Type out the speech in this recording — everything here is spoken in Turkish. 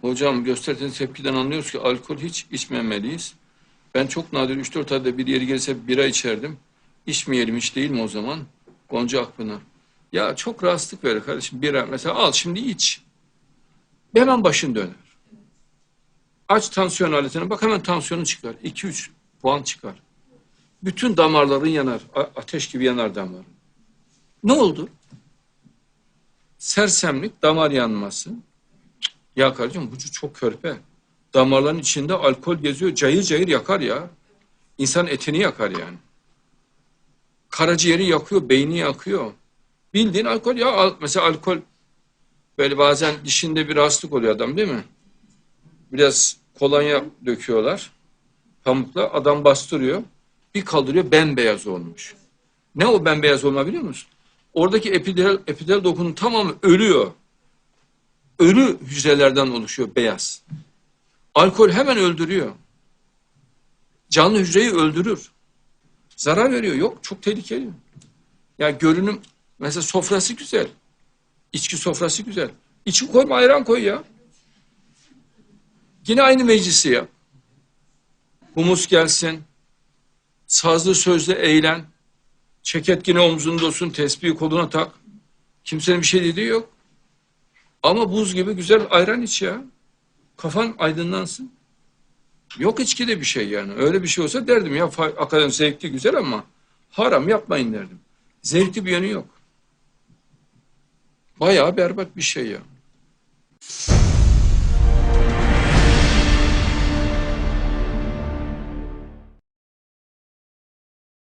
Hocam gösterdiğiniz tepkiden anlıyoruz ki alkol hiç içmemeliyiz. Ben çok nadir 3-4 ayda bir yeri gelse bira içerdim. İçmeyelim hiç değil mi o zaman? Gonca Akpınar. Ya çok rahatsızlık verir kardeşim. Bira mesela al şimdi iç. Hemen başın döner. Aç tansiyon aletine bak hemen tansiyonu çıkar. 2-3 puan çıkar. Bütün damarların yanar. Ateş gibi yanar damarın. Ne oldu? Sersemlik, damar yanması. Ya kardeşim bu çok körpe. Damarların içinde alkol geziyor. Cayır cayır yakar ya. İnsan etini yakar yani. Karaciğeri yakıyor, beyni yakıyor. Bildiğin alkol ya. Mesela alkol böyle bazen dişinde bir rahatsızlık oluyor adam değil mi? Biraz kolonya döküyorlar. Pamukla adam bastırıyor. Bir kaldırıyor bembeyaz olmuş. Ne o bembeyaz olma biliyor musun? Oradaki epidermal, epidermal dokunun tamamı ölüyor. Ölü hücrelerden oluşuyor beyaz. Alkol hemen öldürüyor. Canlı hücreyi öldürür. Zarar veriyor. Yok çok tehlikeli. Ya görünüm mesela sofrası güzel. İçki sofrası güzel. İçki koyma ayran koy ya. Yine aynı meclisi yap. Humus gelsin. Sazlı sözle eğlen. Ceket yine omzunda olsun. Tesbihi koluna tak. Kimsenin bir şey dediği yok. Ama buz gibi güzel ayran iç ya. Kafan aydınlansın. Yok içki de bir şey yani. Öyle bir şey olsa derdim ya hakikaten zevkli güzel ama haram yapmayın derdim. Zevkli bir yanı yok. Bayağı berbat bir şey ya.